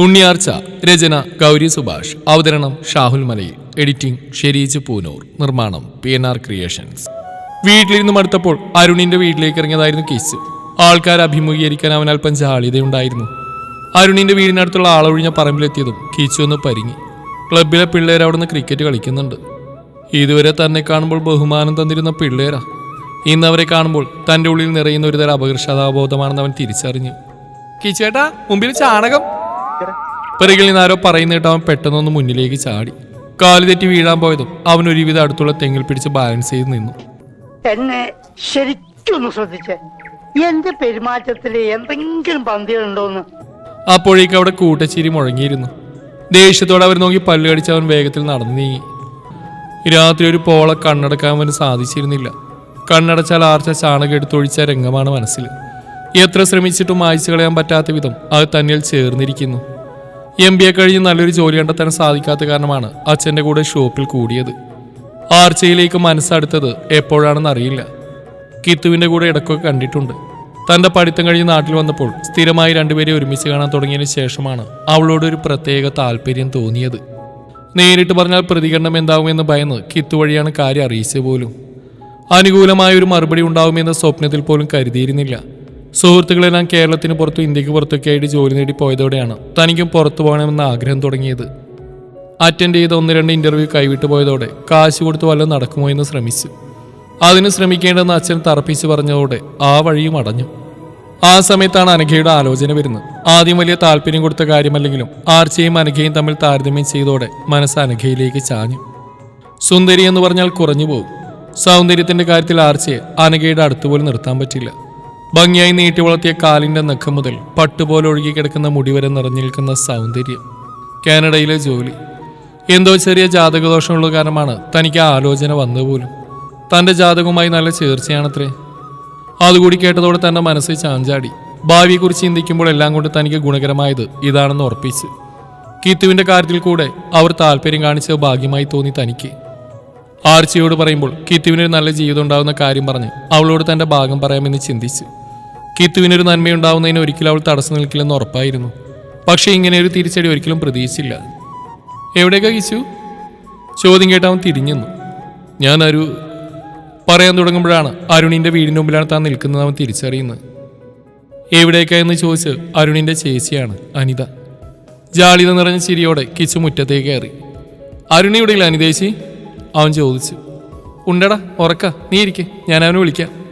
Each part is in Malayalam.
ഉണ്ണിയാർച്ച രചന ഗൗരി സുഭാഷ്. അവതരണം ഷാഹുൽ മലയിൽ. എഡിറ്റിംഗ് ഷെരീജ് പൂനൂർ. നിർമ്മാണം പി എൻ ആർ ക്രിയേഷൻസ്. വീട്ടിലിരുന്ന് മടുത്തപ്പോൾ അരുണിന്റെ വീട്ടിലേക്ക് ഇറങ്ങിയതായിരുന്നു കേസ്. ആൾക്കാർ അഭിമുഖീകരിക്കാൻ അവൻ അല്പം ജാളിതയുണ്ടായിരുന്നു. അരുണിന്റെ വീടിനടുത്തുള്ള ആളൊഴിഞ്ഞ പറമ്പിലെത്തിയതും കീച്ചു ഒന്ന് പരിങ്ങി. ക്ലബിലെ പിള്ളേർ അവിടുന്ന് ക്രിക്കറ്റ് കളിക്കുന്നുണ്ട്. ഇതുവരെ തന്നെ കാണുമ്പോൾ ബഹുമാനം തന്നിരുന്ന പിള്ളേരാ. ഇന്ന് അവരെ കാണുമ്പോൾ തന്റെ ഉള്ളിൽ നിറയുന്ന ഒരുതരം അപകർഷതാബോധമാണെന്ന് അവൻ തിരിച്ചറിഞ്ഞു. കീച്ചേട്ടാ മുമ്പിൽ ചാണകം. പിറകിൽ നിന്ന് ആരോ പറയുന്നിട്ട് അവൻ പെട്ടെന്നൊന്ന് മുന്നിലേക്ക് ചാടി. കാൽ തെറ്റി വീഴാൻ പോയതും അവൻ ഒരുവിധം അടുത്തുള്ള തെങ്ങിൽ പിടിച്ച് ബാലൻസ് ചെയ്ത് നിന്നു. എന്നെ ശരിക്കൊന്ന് ശ്രദ്ധിച്ചേ. എന്റെ പെരുമാറ്റത്തിൽ എന്തെങ്കിലും പന്തിയുണ്ടോന്ന് അപ്പോഴേക്ക് അവിടെ കൂട്ടച്ചിരി മുഴങ്ങിയിരുന്നു. ദേഷ്യത്തോടെ അവർ നോക്കി പല്ല് കടിച്ച് അവൻ വേഗത്തിൽ നടന്നു നീങ്ങി. രാത്രി ഒരു പോള കണ്ണടക്കാൻ അവന് സാധിച്ചിരുന്നില്ല. കണ്ണടച്ചാൽ ആർച്ച ചാണകം എടുത്തൊഴിച്ച രംഗമാണ് മനസ്സിൽ. എത്ര ശ്രമിച്ചിട്ടും മായ്ച്ചു കളയാൻ പറ്റാത്ത വിധം അത് തന്നിൽ ചേർന്നിരിക്കുന്നു. എം ബി എ കഴിഞ്ഞ് നല്ലൊരു ജോലി കണ്ടെത്താൻ സാധിക്കാത്ത കാരണമാണ് അച്ഛന്റെ കൂടെ ഷോപ്പിൽ കൂടിയത്. ആർച്ചയിലേക്ക് മനസ്സടുത്തത് എപ്പോഴാണെന്ന് അറിയില്ല. കിത്തുവിന്റെ കൂടെ ഇടയ്ക്കൊക്കെ കണ്ടിട്ടുണ്ട്. തന്റെ പഠിത്തം കഴിഞ്ഞ് നാട്ടിൽ വന്നപ്പോൾ സ്ഥിരമായി രണ്ടുപേരെ ഒരുമിച്ച് കാണാൻ തുടങ്ങിയതിന് ശേഷമാണ് അവളോട് ഒരു പ്രത്യേക താല്പര്യം തോന്നിയത്. നേരിട്ട് പറഞ്ഞാൽ പ്രതികരണം എന്താകുമെന്ന് ഭയന്ന് കിത്തു വഴിയാണ് കാര്യം അറിയിച്ചത് പോലും. അനുകൂലമായ ഒരു മറുപടി ഉണ്ടാവുമെന്ന സ്വപ്നത്തിൽ പോലും കരുതിയിരുന്നില്ല. സുഹൃത്തുക്കളെല്ലാം കേരളത്തിന് പുറത്തും ഇന്ത്യയ്ക്ക് പുറത്തൊക്കെ ആയിട്ട് ജോലി നേടി പോയതോടെയാണ് തനിക്കും പുറത്തു പോകണമെന്ന ആഗ്രഹം തുടങ്ങിയത്. അറ്റൻഡ് ചെയ്ത ഒന്ന് രണ്ട് ഇന്റർവ്യൂ കൈവിട്ടു പോയതോടെ കാശ് കൊടുത്ത് വല്ലതും നടക്കുമോ എന്ന് ശ്രമിച്ചു. അതിന് ശ്രമിക്കേണ്ടെന്ന് അച്ഛൻ തറപ്പിച്ച് പറഞ്ഞതോടെ ആ വഴിയും അടഞ്ഞു. ആ സമയത്താണ് അനഘയുടെ ആലോചന വരുന്നത്. ആദ്യം വലിയ താല്പര്യം കൊടുത്ത കാര്യമല്ലെങ്കിലും ആർച്ചയും അനഘയും തമ്മിൽ താരതമ്യം ചെയ്തോടെ മനസ്സ് അനഘയിലേക്ക് ചാഞ്ഞു. സുന്ദരി എന്ന് പറഞ്ഞാൽ കുറഞ്ഞു പോകും സൗന്ദര്യത്തിന്റെ കാര്യത്തിൽ ആർച്ചയെ അനഘയുടെ അടുത്തുപോലും നിർത്താൻ പറ്റില്ല. ഭംഗിയായി നീട്ടി വളർത്തിയ കാലിന്റെ നഖം മുതൽ പട്ടുപോലെ ഒഴുകി കിടക്കുന്ന മുടി വരെ നിറഞ്ഞു നിൽക്കുന്ന സൗന്ദര്യം. കാനഡയിലെ ജോലി. എന്തോ ചെറിയ ജാതകദോഷമുള്ള കാരണമാണ് തനിക്ക് ആലോചന വന്നുപോലും തന്റെ ജാതകവുമായി നല്ല ചേർച്ചയാണത്രേ. അതുകൂടി കേട്ടതോടെ തന്റെ മനസ്സിൽ ചാഞ്ചാടി. ഭാവിയെക്കുറിച്ച് ചിന്തിക്കുമ്പോൾ എല്ലാം കൊണ്ട് തനിക്ക് ഗുണകരമായത് ഇതാണെന്ന് ഉറപ്പിച്ച്. കീത്തുവിന്റെ കാര്യത്തിൽ കൂടെ അവർ താല്പര്യം കാണിച്ചത് ഭാഗ്യമായി തോന്നി തനിക്ക്. ആർച്ചയോട് പറയുമ്പോൾ കിത്തുവിനൊരു നല്ല ജീവിതം ഉണ്ടാകുന്ന കാര്യം പറഞ്ഞ് അവളോട് തന്റെ ഭാഗം പറയാമെന്ന് ചിന്തിച്ചു. കിത്തുവിനൊരു നന്മയുണ്ടാവുന്നതിന് ഒരിക്കലും അവൾ തടസ്സം നിൽക്കില്ലെന്ന് ഉറപ്പായിരുന്നു. പക്ഷേ ഇങ്ങനെ ഒരു തിരിച്ചടി ഒരിക്കലും പ്രതീക്ഷിച്ചില്ല. എവിടേക്കാ കിച്ചു? ചോദ്യം കേട്ട് അവൻ തിരിഞ്ഞു നിന്നു. ഞാൻ അരു പറയാൻ തുടങ്ങുമ്പോഴാണ് അരുണിന്റെ വീടിന്റെ മുമ്പിലാണ് താൻ നിൽക്കുന്നത് അവൻ തിരിച്ചറിയുന്നത്. എവിടേക്കാ എന്ന് ചോദിച്ച് അരുണിന്റെ ചേച്ചിയാണ് അനിത. ജാളിത നിറഞ്ഞ ചിരിയോടെ കിച്ചു മുറ്റത്തേക്ക് കയറി. അരുണി ഇവിടെയില്ല അനിതേശി അവൻ ചോദിച്ചു. ഉണ്ടടാ ഉറക്ക. നീ ഇരിക്കെ. ഞാൻ അവനെ വിളിക്കാം.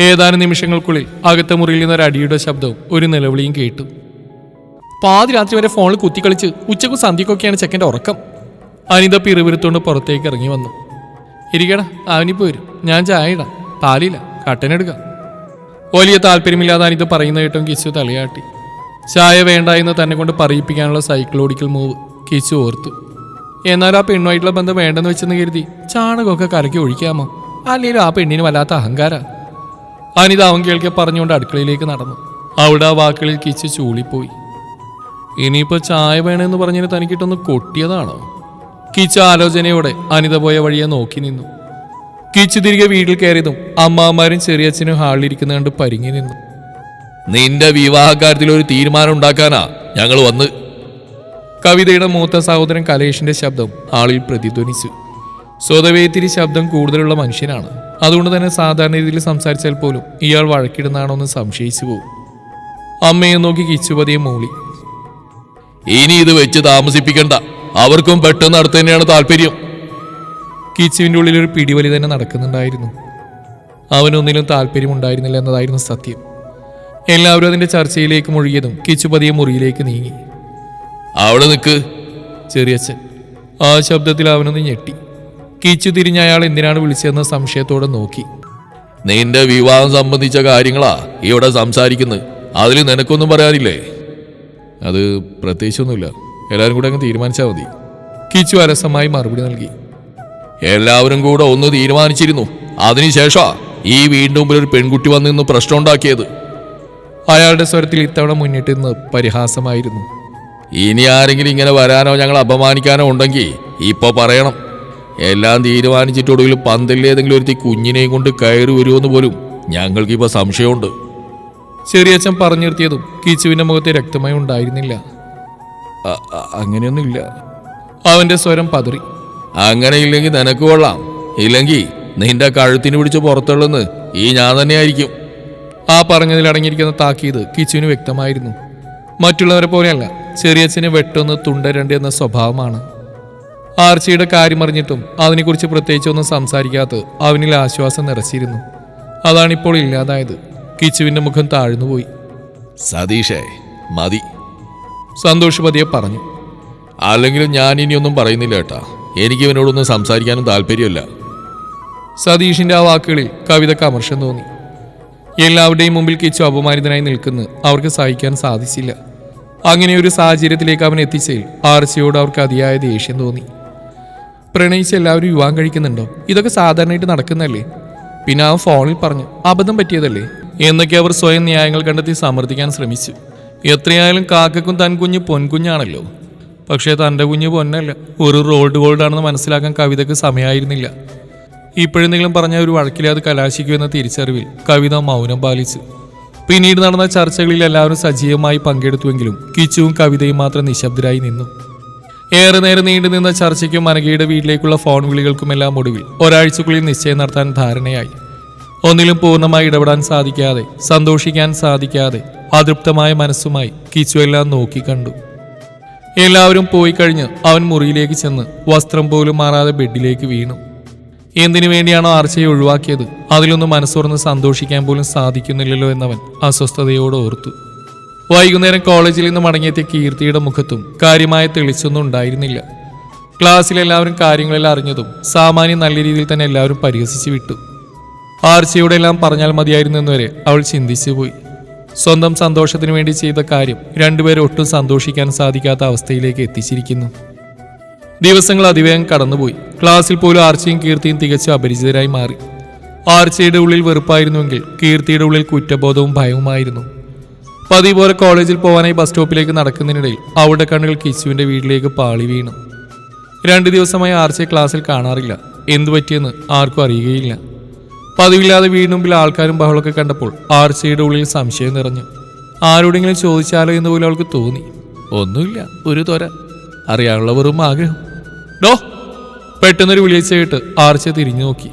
ഏതാനും നിമിഷങ്ങൾക്കുള്ളിൽ അകത്തെ മുറിയിൽ നിന്ന് ഒരു അടിയുടെ ശബ്ദവും ഒരു നിലവിളിയും കേട്ടു. പാതിരാത്രി വരെ ഫോണിൽ കുത്തിക്കളിച്ച് ഉച്ചക്കും സന്ധ്യക്കൊക്കെയാണ് ചെക്കന്റെ ഉറക്കം. അനിത പിറുപിറുത്തോണ്ട് പുറത്തേക്ക് ഇറങ്ങി വന്നു. ഇരിക്കടാ അവനിപ്പോ വരും. ഞാൻ ചായ ഇടാം. പാലില്ല കട്ടനെടുക്കാം വലിയ താല്പര്യമില്ലാതെ അനിത പറയുന്ന കേട്ടും കിച്ചു തലയാട്ടി. ചായ വേണ്ട എന്ന് തന്നെ കൊണ്ട് പറയിപ്പിക്കാനുള്ള സൈക്കിളോടിക്കൽ മൂവ് കിച്ചു ഓർത്തു. എന്നാൽ ആ പെണ്ണുമായിട്ടുള്ള ബന്ധം വേണ്ടെന്ന് വെച്ചെന്ന് കരുതി ചാണകമൊക്കെ കലക്കി ഒഴിക്കാമോ? അല്ലെങ്കിൽ ആ പെണ്ണിന് വല്ലാത്ത അഹങ്കാര? അനിത അവൻ കേൾക്കെ പറഞ്ഞുകൊണ്ട് അടുക്കളയിലേക്ക് നടന്നു. അവിടെ ആ വാക്കുകളിൽ കിച്ച് ചൂളിപ്പോയി. ഇനിയിപ്പോ ചായ വേണമെന്ന് പറഞ്ഞതിന് തനിക്കിട്ടൊന്ന് കൊട്ടിയതാണോ? കിച്ച് ആലോചനയോടെ അനിത പോയ വഴിയെ നോക്കി നിന്നു. കിച്ച് തിരികെ വീട്ടിൽ കയറിയതും അമ്മാമാരും ചെറിയച്ഛനും ഹാളിലിരിക്കുന്ന കണ്ട് പരിങ്ങി നിന്നു. നിന്റെ വിവാഹകാര്യത്തിൽ ഒരു തീരുമാനം ഉണ്ടാക്കാനാ ഞങ്ങൾ വന്ന്. കവിതയുടെ മൂത്ത സഹോദരൻ കലേഷിന്റെ ശബ്ദം ആളിൽ പ്രതിധ്വനിച്ചു. സ്വതവേത്തിരി ശബ്ദം കൂടുതലുള്ള മനുഷ്യനാണ്. അതുകൊണ്ട് തന്നെ സാധാരണ രീതിയിൽ സംസാരിച്ചാൽ പോലും ഇയാൾ വഴക്കിടുന്നാണോ എന്ന് സംശയിച്ചു പോകും അമ്മയെ നോക്കി കിച്ചുപതിയെ മൂളി. ഇനി ഇത് വെച്ച് താമസിപ്പിക്കണ്ട. അവർക്കും പെട്ടെന്ന് അടുത്ത് തന്നെയാണ് താല്പര്യം. കിച്ചുവിന്റെ ഉള്ളിൽ ഒരു പിടിവലി തന്നെ നടക്കുന്നുണ്ടായിരുന്നു. അവനൊന്നിലും താല്പര്യമുണ്ടായിരുന്നില്ല എന്നതായിരുന്നു സത്യം. എല്ലാവരും അതിന്റെ ചർച്ചയിലേക്ക് മുഴുകിയതും കിച്ചുപതിയെ മുറിയിലേക്ക് നീങ്ങി. അവിടെ നിൽക്ക്. ചെറിയച്ഛൻ ആ ശബ്ദത്തിൽ അവനൊന്ന് ഞെട്ടി. കിച്ചു തിരിഞ്ഞ അയാൾ എന്തിനാണ് വിളിച്ചതെന്ന് സംശയത്തോടെ നോക്കി. നിന്റെ വിവാഹം സംബന്ധിച്ച കാര്യങ്ങളാ ഇവിടെ സംസാരിക്കുന്നത്. അതിൽ നിനക്കൊന്നും പറയാനില്ലേ? അത് പ്രത്യേകിച്ചൊന്നുമില്ല. എല്ലാവരും കൂടെ അങ്ങ് തീരുമാനിച്ചാൽ മതി. കിച്ചു അലസമായി മറുപടി നൽകി. എല്ലാവരും കൂടെ ഒന്ന് തീരുമാനിച്ചിരുന്നു. അതിനുശേഷമാ ഈ വീണ്ടും മുമ്പിൽ ഒരു പെൺകുട്ടി വന്ന് നിന്ന് പ്രശ്നം ഉണ്ടാക്കിയത്. അയാളുടെ സ്വരത്തിൽ ഇത്തവണ മുന്നിട്ട് നിന്ന് പരിഹാസമായിരുന്നു. ഇനി ആരെങ്കിലും ഇങ്ങനെ വരാനോ ഞങ്ങൾ അപമാനിക്കാനോ ഉണ്ടെങ്കിൽ ഇപ്പൊ പറയണം. എല്ലാം തീരുമാനിച്ചിട്ടൊടുവിൽ പന്തലിൽ ഏതെങ്കിലും ഒരുത്തി കുഞ്ഞിനെയും കൊണ്ട് കയറി വരുമെന്ന് പോലും ഞങ്ങൾക്കിപ്പോൾ സംശയമുണ്ട്. ചെറിയച്ഛൻ പറഞ്ഞു നിർത്തിയതും കീച്ചുവിന്റെ മുഖത്ത് രക്തമായി ഉണ്ടായിരുന്നില്ല. അങ്ങനെയൊന്നുമില്ല. അവന്റെ സ്വരം പതറി. അങ്ങനെ ഇല്ലെങ്കിൽ നിനക്ക് കൊള്ളാം. ഇല്ലെങ്കിൽ നിന്റെ കഴുത്തിന് പിടിച്ച് പുറത്തുള്ളെന്ന് ഈ ഞാൻ തന്നെയായിരിക്കും. ആ പറഞ്ഞതിൽ അടങ്ങിയിരിക്കുന്ന താക്കീത് കിച്ചുവിന് വ്യക്തമായിരുന്നു. മറ്റുള്ളവരെ പോലെയല്ല ചെറിയച്ഛന് വെട്ടൊന്ന് തുണ്ടരണ്ട് എന്ന സ്വഭാവമാണ്. ആർച്ചിയുടെ കാര്യം അറിഞ്ഞിട്ടും അതിനെക്കുറിച്ച് പ്രത്യേകിച്ച് ഒന്നും സംസാരിക്കാത്ത അവനിൽ ആശ്വാസം നിറച്ചിരുന്നു. അതാണിപ്പോൾ ഇല്ലാതായത്. കിച്ചുവിന്റെ മുഖം താഴ്ന്നുപോയി. സതീഷേ മതി. സന്തോഷ് പതിയെ പറഞ്ഞു. അല്ലെങ്കിലും ഞാൻ ഇനിയൊന്നും പറയുന്നില്ല കേട്ടാ എനിക്ക് ഇവനോടൊന്നും സംസാരിക്കാനും താല്പര്യമില്ല. സതീഷിന്റെ ആ വാക്കുകളിൽ കവിത കമർഷം തോന്നി. എല്ലാവരുടെയും മുമ്പിൽ കിച്ചു അപമാനിതനായി നിൽക്കുന്ന. അവർക്ക് സഹിക്കാൻ സാധിച്ചില്ല. അങ്ങനെ ഒരു സാഹചര്യത്തിലേക്ക് അവൻ എത്തിച്ചേൽ ആർച്ചയോട് അവർക്ക് അതിയായ ദേഷ്യം തോന്നി. പ്രണയിച്ച് എല്ലാവരും വിവാഹം കഴിക്കുന്നുണ്ടോ? ഇതൊക്കെ സാധാരണയായിട്ട് നടക്കുന്നല്ലേ പിന്നെ അവൻ ഫോണിൽ പറഞ്ഞു അബദ്ധം പറ്റിയതല്ലേ? എന്നൊക്കെ അവർ സ്വയം ന്യായങ്ങൾ കണ്ടെത്തി സമർത്ഥിക്കാൻ ശ്രമിച്ചു. എത്രയായാലും കാക്കക്കും തൻ കുഞ്ഞ് പൊൻകുഞ്ഞാണല്ലോ. പക്ഷേ തന്റെ കുഞ്ഞ് പൊന്നല്ല ഒരു റോൾഡ് ഗോൾഡാണെന്ന് മനസ്സിലാക്കാൻ കവിതയ്ക്ക് സമയമായിരുന്നില്ല. ഇപ്പോഴെന്തെങ്കിലും പറഞ്ഞ ഒരു വഴക്കിലെ അത് കലാശിക്കുമെന്ന തിരിച്ചറിവിൽ കവിത മൗനം പാലിച്ചു. പിന്നീട് നടന്ന ചർച്ചകളിൽ എല്ലാവരും സജീവമായി പങ്കെടുത്തുവെങ്കിലും കിച്ചുവും കവിതയും മാത്രം നിശബ്ദരായി നിന്നു. ഏറെ നേരം നീണ്ടു നിന്ന ചർച്ചയ്ക്കും അനഘയുടെ വീട്ടിലേക്കുള്ള ഫോൺ വിളികൾക്കുമെല്ലാം ഒടുവിൽ ഒരാഴ്ചക്കുള്ളിൽ നിശ്ചയം നടത്താൻ ധാരണയായി. ഒന്നിലും പൂർണമായി ഇടപെടാൻ സാധിക്കാതെ സന്തോഷിക്കാൻ സാധിക്കാതെ അതൃപ്തമായ മനസ്സുമായി കിച്ചു എല്ലാം നോക്കിക്കണ്ടു എല്ലാവരും പോയി കഴിഞ്ഞ് അവൻ മുറിയിലേക്ക് ചെന്ന് വസ്ത്രം പോലും മാറാതെ ബെഡിലേക്ക് വീണു. എന്തിനു വേണ്ടിയാണോ ആർച്ചയെ ഒഴിവാക്കിയത്? അതിലൊന്നും മനസ്സുറന്ന് സന്തോഷിക്കാൻ പോലും സാധിക്കുന്നില്ലല്ലോ എന്നവൻ അസ്വസ്ഥതയോട് ഓർത്തു. വൈകുന്നേരം കോളേജിൽ നിന്ന് മടങ്ങിയെത്തിയ കീർത്തിയുടെ മുഖത്തും കാര്യമായ തെളിച്ചൊന്നും ഉണ്ടായിരുന്നില്ല. ക്ലാസ്സിൽ എല്ലാവരും കാര്യങ്ങളെല്ലാം അറിഞ്ഞതും സാമാന്യം നല്ല രീതിയിൽ തന്നെ എല്ലാവരും പരിഹസിച്ചു വിട്ടു. ആർച്ചയുടെ എല്ലാം പറഞ്ഞാൽ മതിയായിരുന്നു എന്നുവരെ അവൾ ചിന്തിച്ചു പോയി. സ്വന്തം സന്തോഷത്തിന് വേണ്ടി ചെയ്ത കാര്യം രണ്ടുപേരും ഒട്ടും സന്തോഷിക്കാൻ സാധിക്കാത്ത അവസ്ഥയിലേക്ക് എത്തിച്ചിരിക്കുന്നു. ദിവസങ്ങൾ അതിവേഗം കടന്നുപോയി. ക്ലാസ്സിൽ പോലും ആർച്ചയും കീർത്തിയും തികച്ചും അപരിചിതരായി മാറി. ആർച്ചയുടെ ഉള്ളിൽ വെറുപ്പായിരുന്നുവെങ്കിൽ കീർത്തിയുടെ ഉള്ളിൽ കുറ്റബോധവും ഭയവുമായിരുന്നു. പതിവ് പോലെ കോളേജിൽ പോകാനായി ബസ് സ്റ്റോപ്പിലേക്ക് നടക്കുന്നതിനിടയിൽ അവളുടെ കണ്ണുകൾ കിച്ചുവിന്റെ വീട്ടിലേക്ക് പാളി വീണു. രണ്ട് ദിവസമായി ആർച്ചയെ ക്ലാസ്സിൽ കാണാറില്ല. എന്തു പറ്റിയെന്ന് ആർക്കും അറിയുകയില്ല. പതിവില്ലാതെ വീടിനുമ്പിൽ ആൾക്കാരും ബഹളമൊക്കെ കണ്ടപ്പോൾ ആർച്ചയുടെ ഉള്ളിൽ സംശയം നിറഞ്ഞു. ആരോടെങ്കിലും ചോദിച്ചാലോ എന്ന് പോലും അവൾക്ക് തോന്നി. ഒന്നുമില്ല ഒരു തൊര. അറിയാനുള്ള വെറും ആഗ്രഹം. ഡോ പെട്ടെന്നൊരു വിളിച്ച കേട്ട് ആർച്ച തിരിഞ്ഞു നോക്കി.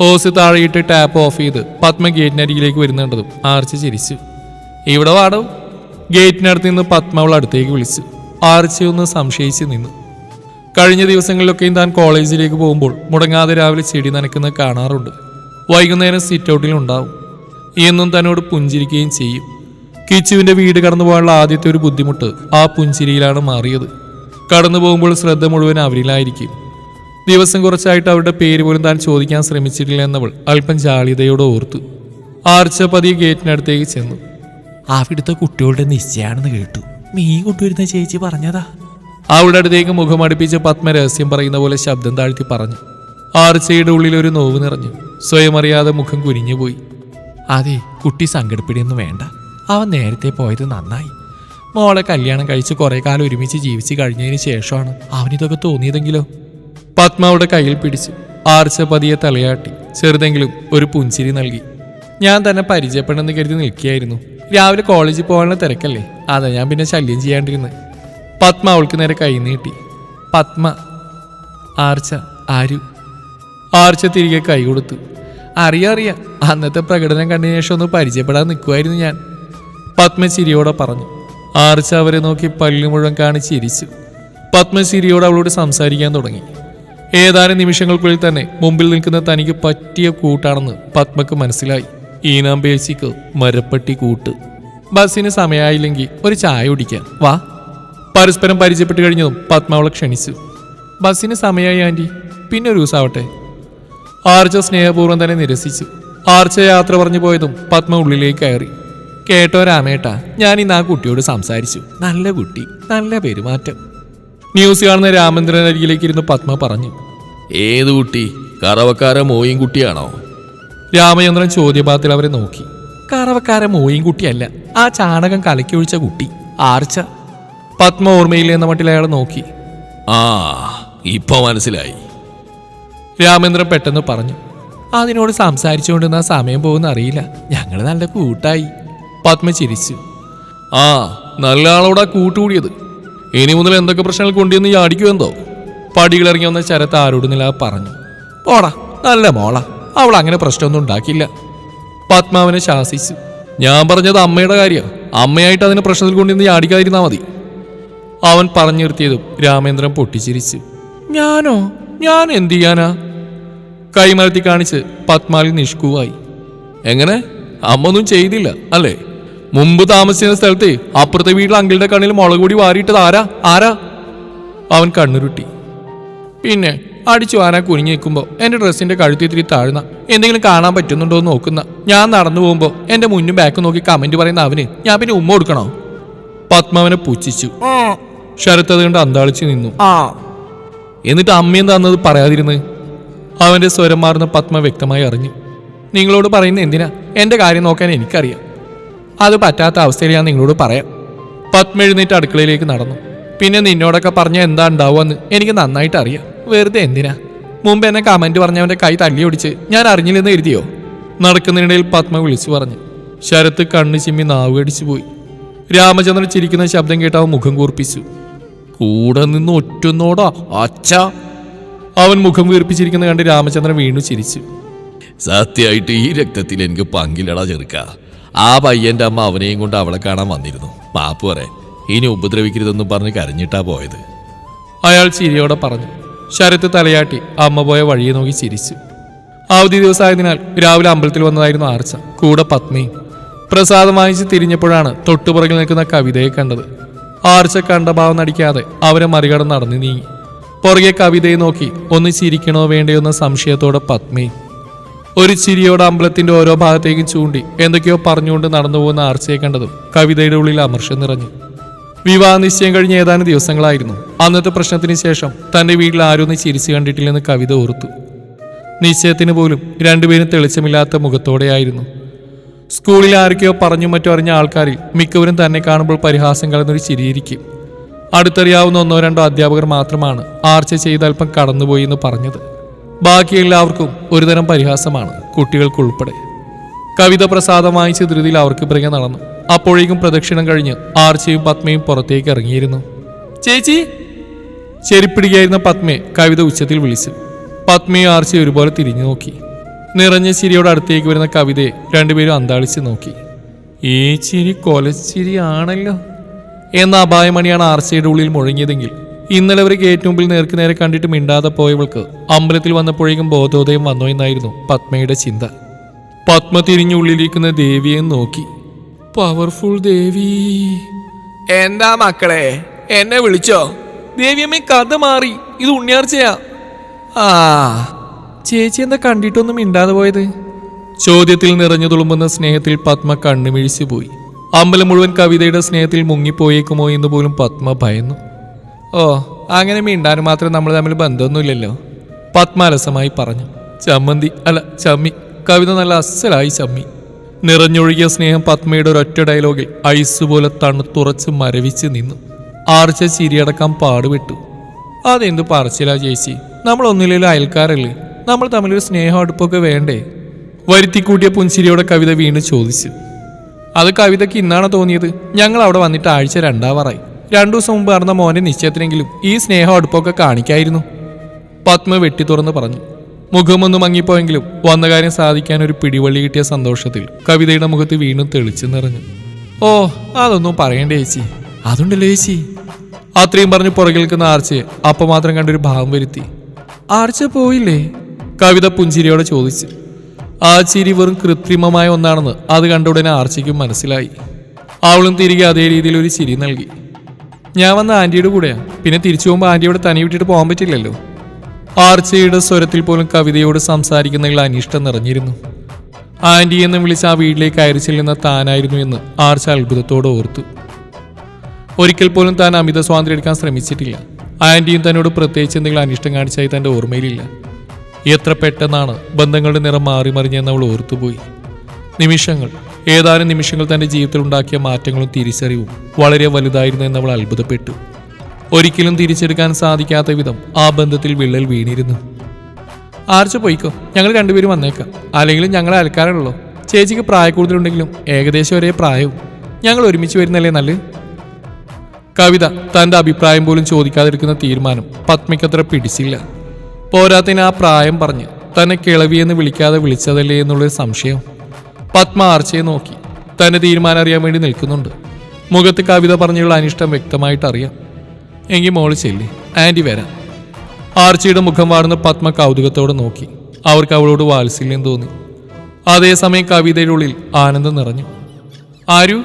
ഓസ് താഴെയിട്ട് ടാപ്പ് ഓഫ് ചെയ്ത് പത്മ ഗേറ്റിനരികിലേക്ക് വരുന്നുണ്ടതും ആർച്ച ചിരിച്ചു. ഇവിടെ വാടോ. ഗേറ്റിനടുത്ത് നിന്ന് പത്മ അവൾ അടുത്തേക്ക് വിളിച്ചു ആർച്ചയൊന്ന് സംശയിച്ച് നിന്നു. കഴിഞ്ഞ ദിവസങ്ങളിലൊക്കെയും താൻ കോളേജിലേക്ക് പോകുമ്പോൾ മുടങ്ങാതെ രാവിലെ ചെടി നനയ്ക്കുന്നത് കാണാറുണ്ട്. വൈകുന്നേരം സിറ്റ് ഉണ്ടാവും. എന്നും തന്നോട് പുഞ്ചിരിക്കുകയും ചെയ്യും. കിച്ചുവിന്റെ വീട് കടന്നു പോകാനുള്ള ആദ്യത്തെ ഒരു ബുദ്ധിമുട്ട് ആ പുഞ്ചിരിയിലാണ് മാറിയത്. കടന്നു പോകുമ്പോൾ ശ്രദ്ധ മുഴുവൻ അവരിലായിരിക്കും. ദിവസം കുറച്ചായിട്ട് അവരുടെ പേര് പോലും താൻ ചോദിക്കാൻ ശ്രമിച്ചിട്ടില്ല എന്നവൾ അല്പം ജാളിതയോടെ ഓർത്തു. ആർച്ച പതിയെ ഗേറ്റിനടുത്തേക്ക് ചെന്നു. അവിടുത്തെ കുട്ടികളുടെ നിശ്ചയാണെന്ന് കേട്ടു. മീൻ കൊണ്ടുവരുന്ന ചേച്ചി പറഞ്ഞതാ. അവളുടെ അടുത്തേക്ക് മുഖമടുപ്പിച്ച് പത്മ രഹസ്യം പറയുന്ന പോലെ ശബ്ദം താഴ്ത്തി പറഞ്ഞു. ആർച്ചയുടെ ഉള്ളിൽ ഒരു നോവ് നിറഞ്ഞു. സ്വയം അറിയാതെ മുഖം കുനിഞ്ഞുപോയി അതെ കുട്ടി സങ്കടപ്പെടിയൊന്നും വേണ്ട. അവൻ നേരത്തെ പോയത് നന്നായി. മോളെ കല്യാണം കഴിച്ച് കുറെ കാലം ഒരുമിച്ച് ജീവിച്ച് കഴിഞ്ഞതിന് ശേഷമാണ് അവനിതൊക്കെ തോന്നിയതെങ്കിലോ? പത്മ അവിടെ കയ്യിൽ പിടിച്ചു ആർച്ച പതിയെ തലയാട്ടി. ചെറുതെങ്കിലും ഒരു പുഞ്ചിരി നൽകി. ഞാൻ തന്നെ പരിചയപ്പെടണമെന്ന് കരുതി നിൽക്കുകയായിരുന്നു. രാവിലെ കോളേജിൽ പോകാനുള്ള തിരക്കല്ലേ? അതാ ഞാൻ പിന്നെ ശല്യം ചെയ്യാണ്ടിരുന്നത് പത്മ അവൾക്ക് നേരെ കൈ നീട്ടി പത്മ ആർച്ച ആരു. ആർച്ച തിരികെ കൈ കൊടുത്തു. അറിയാം അറിയാം. അന്നത്തെ പ്രകടനം കണ്ടതിന് ശേഷം ഒന്ന് പരിചയപ്പെടാൻ നിൽക്കുമായിരുന്നു ഞാൻ. പത്മ ചിരിയോടെ പറഞ്ഞു. ആർച്ച അവരെ നോക്കി പല്ലു മുഴുവൻ കാണിച്ച് ചിരിച്ചു. പത്മ ചിരിയോട് അവളോട് സംസാരിക്കാൻ തുടങ്ങി. ഏതാനും നിമിഷങ്ങൾക്കുള്ളിൽ തന്നെ മുമ്പിൽ നിൽക്കുന്ന തനിക്ക് പറ്റിയ കൂട്ടാണെന്ന് പത്മക്ക് മനസ്സിലായി. ഈനാമ്പേശിക്ക് മരപ്പട്ടി കൂട്ട്. ബസ്സിന് സമയമായില്ലെങ്കിൽ ഒരു ചായ കുടിക്കാം വാ. പരസ്പരം പരിചയപ്പെട്ട് കഴിഞ്ഞതും പത്മാവളെ ക്ഷണിച്ചു. ബസ്സിന് സമയമായി ആന്റി പിന്നെ ഒരു ദിവസമാവട്ടെ ആർച്ച സ്നേഹപൂർവം തന്നെ നിരസിച്ചു. ആർച്ച യാത്ര പറഞ്ഞു പോയതും പത്മ ഉള്ളിലേക്ക് കയറി. കേട്ടോ രാമേട്ട ഞാൻ ഇന്ന് ആ കുട്ടിയോട് സംസാരിച്ചു. നല്ല കുട്ടി നല്ല പെരുമാറ്റം. ന്യൂസ് കാണുന്ന രാമേന്ദ്രൻ അരികിലേക്ക് ഇരുന്ന് പത്മ പറഞ്ഞു. ഏത് കുട്ടി? കറവക്കാര മോയും കുട്ടിയാണോ രാമചന്ദ്രൻ ചോദ്യപാത്തിൽ അവരെ നോക്കി. കറവക്കാരൻ മോയും കുട്ടിയല്ല. ആ ചാണകം കലക്കി ഒഴിച്ച കുട്ടി ആർച്ച. പത്മ ഓർമ്മയില്ല എന്ന മട്ടിൽ അയാൾ നോക്കി. ആ ഇപ്പൊ മനസ്സിലായി. രാമേന്ദ്രൻ പെട്ടെന്ന് പറഞ്ഞു അതിനോട് സംസാരിച്ചുകൊണ്ടിരുന്ന സമയം പോകുന്ന അറിയില്ല. ഞങ്ങൾ നല്ല കൂട്ടായി. പത്മ ചിരിച്ചു. ആ നല്ല ആളോടാ കൂട്ടുകൂടിയത്. ഇനി മുതൽ എന്തൊക്കെ പ്രശ്നങ്ങൾ കൊണ്ടുവന്ന് ഈ അടിക്കുമെന്തോ പടികളിറങ്ങി വന്ന ശരത്ത് ആരോടുന്നില്ല നില പറഞ്ഞു പോടാ നല്ല മോള. അവൾ അങ്ങനെ പ്രശ്നമൊന്നും ഉണ്ടാക്കില്ല പത്മാവിനെ ശാസിച്ചു. ഞാൻ പറഞ്ഞത് അമ്മയുടെ കാര്യമാണ് അമ്മയായിട്ട് അതിനെ പ്രശ്നത്തിൽ കൊണ്ടുവന്ന് ചാടിക്കാതിരുന്നാൽ മതി. അവൻ പറഞ്ഞു നിർത്തിയതും രാമേന്ദ്രൻ പൊട്ടിച്ചിരിച്ചു. ഞാനോ? ഞാൻ എന്ത് ചെയ്യാനാ? കൈമലത്തി കാണിച്ച് പത്മാലി നിഷ്കുവായി. എങ്ങനെ? അമ്മ ഒന്നും ചെയ്തില്ല അല്ലേ? മുമ്പ് താമസിച്ച സ്ഥലത്ത് അപ്പുറത്തെ വീട്ടിൽ അങ്കിളുടെ കണ്ണിൽ മുളക് പൊടി വാരിയിട്ടത് ആരാ? ആരാ? അവൻ കണ്ണുരുട്ടി. പിന്നെ അടിച്ചു വാരാൻ കുനിഞ്ഞു നിൽക്കുമ്പോൾ എന്റെ ഡ്രസ്സിന്റെ കഴുത്തി ഇത്തിരി താഴ്ന്ന എന്തെങ്കിലും കാണാൻ പറ്റുന്നുണ്ടോ എന്ന് നോക്കുന്ന ഞാൻ നടന്നു പോകുമ്പോൾ എന്റെ മുന്നും ബാക്കും നോക്കി കമന്റ് പറയുന്ന അവന് ഞാൻ പിന്നെ ഉമ്മ കൊടുക്കണോ? പത്മാവനെ പുച്ഛിച്ചു. ശരത്ത് അതുകൊണ്ട് അന്താളിച്ചു നിന്നു. ആ. എന്നിട്ട് അമ്മയും തന്നത് പറയാതിരുന്ന്? അവന്റെ സ്വരം മാറുന്ന പത്മ വ്യക്തമായി അറിഞ്ഞു. നിങ്ങളോട് പറയുന്ന എന്തിനാ? എന്റെ കാര്യം നോക്കാൻ എനിക്കറിയാം. അത് പറ്റാത്ത അവസ്ഥയിൽ ഞാൻ നിങ്ങളോട് പറയാം. പത്മ എഴുന്നേറ്റ് അടുക്കളയിലേക്ക് നടന്നു. പിന്നെ നിന്നോടൊക്കെ പറഞ്ഞ എന്താ ഉണ്ടാവുമെന്ന് എനിക്ക് നന്നായിട്ട് അറിയാം. വെറുതെ എന്തിനാ? മുമ്പ് എന്നെ കമന്റ് പറഞ്ഞവന്റെ കൈ തള്ളി ഒടിച്ച് ഞാൻ അറിഞ്ഞില്ലെന്ന് എഴുതിയോ? നടക്കുന്നതിനിടയിൽ പത്മ വിളിച്ചു പറഞ്ഞു. ശരത്ത് കണ്ണു ചിമ്മി നാവ് കടിച്ചു പോയി. രാമചന്ദ്രൻ ചിരിക്കുന്ന ശബ്ദം കേട്ട് അവൻ മുഖം കൂർപ്പിച്ചു. കൂടെ നിന്ന് ഒറ്റുന്നോടാ അച്ഛ. അവൻ മുഖം വീർപ്പിച്ചിരിക്കുന്ന കണ്ട് രാമചന്ദ്രൻ വീണു ചിരിച്ചു. സത്യമായിട്ട് ഈ രക്തത്തിൽ എനിക്ക് പങ്കിലടാ ചെറുക്ക. ആ പയ്യന്റെ അമ്മ അവനെയും കൊണ്ട് അവളെ കാണാൻ വന്നിരുന്നു. മാപ്പ് പറയാൻ ഇനി ഉപദ്രവിക്കരുതെന്നും പറഞ്ഞ് കരഞ്ഞിട്ടാ പോയത്. അയാൾ ചിരിയോടെ പറഞ്ഞു. ശരത്ത് തലയാട്ടി അമ്മ പോയ വഴിയെ നോക്കി ചിരിച്ചു. അവധി ദിവസമായതിനാൽ രാവിലെ അമ്പലത്തിൽ വന്നതായിരുന്നു ആർച്ച കൂടെ പത്മിയും പ്രസാദം വാങ്ങിച്ച് തിരിഞ്ഞപ്പോഴാണ് തൊട്ടുപുറകിൽ നിൽക്കുന്ന കവിതയെ കണ്ടത്. ആർച്ച കണ്ട ഭാവം നടിക്കാതെ അവരെ മറികടന്ന് നടന്നു നീങ്ങി. പുറകെ കവിതയെ നോക്കി ഒന്ന് ചിരിക്കണോ വേണ്ടയോ എന്ന സംശയത്തോടെ പത്മി ഒരു ചിരിയോടെ അമ്പലത്തിന്റെ ഓരോ ഭാഗത്തേക്കും ചൂണ്ടി എന്തൊക്കെയോ പറഞ്ഞുകൊണ്ട് നടന്നു പോകുന്ന ആർച്ചയെ കണ്ടതും കവിതയുടെ ഉള്ളിൽ അമർഷം നിറഞ്ഞു. വിവാഹ നിശ്ചയം കഴിഞ്ഞ ഏതാനും ദിവസങ്ങളായിരുന്നു. അന്നത്തെ പ്രശ്നത്തിന് ശേഷം തന്റെ വീട്ടിൽ ആരൊന്നും ചിരിച്ചു കണ്ടിട്ടില്ലെന്ന് കവിത ഓർത്തു. നിശ്ചയത്തിന് പോലും രണ്ടുപേരും തെളിച്ചമില്ലാത്ത മുഖത്തോടെയായിരുന്നു. സ്കൂളിൽ ആരൊക്കെയോ പറഞ്ഞു മറ്റോ അറിഞ്ഞ ആൾക്കാരിൽ മിക്കവരും തന്നെ കാണുമ്പോൾ പരിഹാസം കലർന്നൊരു ചിരിയിരിക്കും. അടുത്തറിയാവുന്ന ഒന്നോ രണ്ടോ അധ്യാപകർ മാത്രമാണ് ആർച്ച ചെയ്ത് അല്പം കടന്നുപോയി എന്ന് പറഞ്ഞത്. ബാക്കി എല്ലാവർക്കും ഒരുതരം പരിഹാസമാണ് കുട്ടികൾക്കുൾപ്പെടെ. കവിത പ്രസാദം വാങ്ങിച്ച ധൃതിയിൽ അവർക്ക് പിറകെ നടന്നു. അപ്പോഴേക്കും പ്രദക്ഷിണം കഴിഞ്ഞ് ആർച്ചയും പത്മയും പുറത്തേക്ക് ഇറങ്ങിയിരുന്നു. ചേച്ചി! ചെരിപ്പിടുകയായിരുന്ന പത്മയെ കവിത ഉച്ചത്തിൽ വിളിച്ചു. പത്മയും ആർച്ചയും ഒരുപോലെ തിരിഞ്ഞു നോക്കി. നിറഞ്ഞ ചിരിയോട് അടുത്തേക്ക് വരുന്ന കവിതയെ രണ്ടുപേരും അന്താളിച്ച് നോക്കി. ഈ ചിരി കൊലച്ചിരി ആണല്ലോ എന്ന അപായമണിയാണ് ആർച്ചയുടെ ഉള്ളിൽ മുഴങ്ങിയതെങ്കിൽ ഇന്നലെ അവർ ഗേറ്റ് മുമ്പിൽ നേർക്ക് നേരെ കണ്ടിട്ട് മിണ്ടാതെ പോയവൾക്ക് അമ്പലത്തിൽ വന്നപ്പോഴേക്കും ബോധോദയം വന്നോ എന്നായിരുന്നു പത്മയുടെ ചിന്ത. പത്മ തിരിഞ്ഞുള്ളിലിരിക്കുന്ന ദേവിയെ നോക്കി. പവർഫുൾ ദേവി. എന്താ മക്കളെ എന്നെ വിളിച്ചോ? ദേവിയമ്മേ കഥ മാറി. ഇത് ഉണ്ണിയാർച്ചയാ. ആ. ചേച്ചി എന്താ കണ്ടിട്ടൊന്നും മിണ്ടാതെ പോയത്? ചോദ്യത്തിൽ നിറഞ്ഞു തുളുമ്പുന്ന സ്നേഹത്തിൽ പത്മ കണ്ണുമിഴിച്ചു പോയി. അമ്പലം മുഴുവൻ കവിതയുടെ സ്നേഹത്തിൽ മുങ്ങിപ്പോയേക്കുമോ എന്ന് പോലും പത്മ ഭയന്നു. ഓ അങ്ങനെ മിണ്ടാനും മാത്രം നമ്മൾ തമ്മിൽ ബന്ധമൊന്നുമില്ലല്ലോ. പത്മ അലസമായി പറഞ്ഞു. ചമ്മന്തി അല്ല ചമ്മി. കവിത നല്ല അസലായി ചമ്മി നിറഞ്ഞൊഴുകിയ സ്നേഹം പത്മയുടെ ഒരൊറ്റ ഡയലോഗിൽ ഐസ് പോലെ തണുത്തുറച്ച് മരവിച്ച് നിന്നു. ആർച്ച ചിരിയടക്കാൻ പാടുവിട്ടു അതെന്ത് പറച്ചിലാ ചേച്ചി? നമ്മൾ ഒന്നില്ലെങ്കിലും അയൽക്കാരല്ലേ? നമ്മൾ തമ്മിലൊരു സ്നേഹം അടുപ്പൊക്കെ വേണ്ടേ? വരുത്തിക്കൂട്ടിയ പുൻചിരിയോടെ കവിത വീണ് ചോദിച്ചു. അത് കവിതയ്ക്ക് ഇന്നാണ് തോന്നിയത്? ഞങ്ങൾ അവിടെ വന്നിട്ട് ആഴ്ച രണ്ടാവാറായി. രണ്ടു ദിവസം മുമ്പ് നടന്ന മോന്റെ നിശ്ചയത്തിനെങ്കിലും ഈ സ്നേഹം അടുപ്പൊക്കെ കാണിക്കായിരുന്നു. പത്മ വെട്ടി തുറന്ന് പറഞ്ഞു. മുഖമൊന്നും മങ്ങിപ്പോയെങ്കിലും വന്ന കാര്യം സാധിക്കാൻ ഒരു പിടിവള്ളി കിട്ടിയ സന്തോഷത്തിൽ കവിതയുടെ മുഖത്ത് വീണ്ടും തെളിച്ചു നിറഞ്ഞു. ഓ അതൊന്നും പറയണ്ടേ ചേച്ചി. അതുണ്ടല്ലോ ചേച്ചി. അത്രയും പറഞ്ഞ് പുറകിൽ നിൽക്കുന്ന ആർച്ചയെ അപ്പം മാത്രം കണ്ടൊരു ഭാവം വരുത്തി. ആർച്ച പോയില്ലേ? കവിത പുഞ്ചിരിയോടെ ചോദിച്ചു. ആ ചിരി വെറും കൃത്രിമമായ ഒന്നാണെന്ന് അത് കണ്ട ഉടനെ ആർച്ചയ്ക്കും മനസ്സിലായി. അവളും തിരികെ അതേ രീതിയിൽ ഒരു ചിരി നൽകി. ഞാൻ വന്ന ആന്റിയുടെ കൂടെയാണ് പിന്നെ തിരിച്ചു പോകുമ്പോൾ ആന്റിയോട് തനി വിട്ടിട്ട് പോകാൻ പറ്റില്ലല്ലോ. ആർച്ചയുടെ സ്വരത്തിൽ പോലും കവിതയോട് സംസാരിക്കുന്നതിൽ അനിഷ്ടം നിറഞ്ഞിരുന്നു. ആന്റി എന്ന് വിളിച്ച് ആ വീട്ടിലേക്ക് അയറി ചെല്ലുന്ന താനായിരുന്നു എന്ന് ആർച്ച അത്ഭുതത്തോടെ ഓർത്തു. ഒരിക്കൽ പോലും താൻ അമിത സ്വാതന്ത്ര്യം എടുക്കാൻ ശ്രമിച്ചിട്ടില്ല. ആന്റിയും തന്നോട് പ്രത്യേകിച്ച് എന്തെങ്കിലും അനിഷ്ടം കാണിച്ചായി തന്റെ ഓർമ്മയിലില്ല. എത്ര പെട്ടെന്നാണ് ബന്ധങ്ങളുടെ നിറം മാറി മറിഞ്ഞെന്ന് അവൾ ഓർത്തുപോയി. നിമിഷങ്ങൾ ഏതാനും നിമിഷങ്ങൾ തന്റെ ജീവിതത്തിൽ ഉണ്ടാക്കിയ മാറ്റങ്ങളും തിരിച്ചറിവും വളരെ വലുതായിരുന്നു അവൾ അത്ഭുതപ്പെട്ടു. ഒരിക്കലും തിരിച്ചെടുക്കാൻ സാധിക്കാത്ത വിധം ആ ബന്ധത്തിൽ വിള്ളൽ വീണിരുന്നു. ആർച്ച് പോയിക്കോ ഞങ്ങൾ രണ്ടുപേരും വന്നേക്കാം. അല്ലെങ്കിലും ഞങ്ങളെ അയൽക്കാരാണല്ലോ. ചേച്ചിക്ക് പ്രായക്കൂടുതലുണ്ടെങ്കിലും ഏകദേശം ഒരേ പ്രായവും. ഞങ്ങൾ ഒരുമിച്ച് വരുന്നല്ലേ നല്ല കവിത തന്റെ അഭിപ്രായം പോലും ചോദിക്കാതിരിക്കുന്ന തീരുമാനം പത്മിക്കത്ര പിടിച്ചില്ല. പോരാത്തിന് ആ പ്രായം പറഞ്ഞ് തന്നെ കിളവിയെന്ന് വിളിക്കാതെ വിളിച്ചതല്ലേ എന്നുള്ളൊരു സംശയം. പത്മ ആർച്ചയെ നോക്കി. തന്റെ തീരുമാനം അറിയാൻ വേണ്ടി നിൽക്കുന്നുണ്ട്. മുഖത്ത് കവിത പറഞ്ഞുള്ള അനിഷ്ടം വ്യക്തമായിട്ട് അറിയാം എങ്കിൽ മോൾ ചെല്ലി. ആന്റി വരാം. ആർച്ചിയുടെ മുഖം വാടുന്ന പത്മ കൗതുകത്തോടെ നോക്കി. അവർക്ക് അവളോട് വാത്സല്യം തോന്നി. അതേസമയം കവിതയുടെ ഉള്ളിൽ ആനന്ദം നിറഞ്ഞു. ആരു?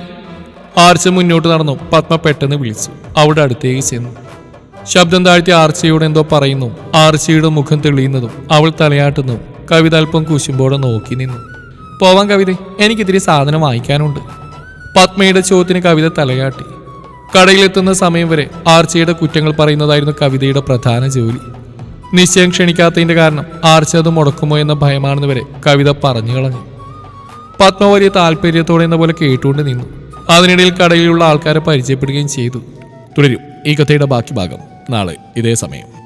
ആർച്ച മുന്നോട്ട് നടന്നു. പത്മ പെട്ടെന്ന് വിളിച്ചു. അവിടെ അടുത്തേക്ക് ചെന്നു. ശബ്ദം താഴ്ത്തി ആർച്ചയോട് എന്തോ പറയുന്നു. ആർച്ചയുടെ മുഖം തെളിയുന്നതും അവൾ തലയാട്ടുന്നു. കവിത അല്പം കുശുമ്പോടെ നോക്കി നിന്നു. പോവാൻ കവിത. എനിക്കിതിരി സാധനം വാങ്ങിക്കാനുണ്ട്. പത്മയുടെ ചോദ്യത്തിന് കവിത തലയാട്ടി. കടയിലെത്തുന്ന സമയം വരെ ആർച്ചയുടെ കുറ്റങ്ങൾ പറയുന്നതായിരുന്നു കവിതയുടെ പ്രധാന ജോലി. നിശ്ചയം ക്ഷണിക്കാത്തതിന്റെ കാരണം ആർച്ച അത് മുടക്കുമോ എന്ന ഭയമാണെന്ന് വരെ കവിത പറഞ്ഞു കളഞ്ഞു. പത്മ വലിയ താല്പര്യത്തോടെ എന്ന പോലെ കേട്ടുകൊണ്ട് നിന്നു. അതിനിടയിൽ കടയിലുള്ള ആൾക്കാരെ പരിചയപ്പെടുകയും ചെയ്തു. തുടരും ഈ കഥയുടെ ബാക്കി ഭാഗം നാളെ ഇതേ സമയം.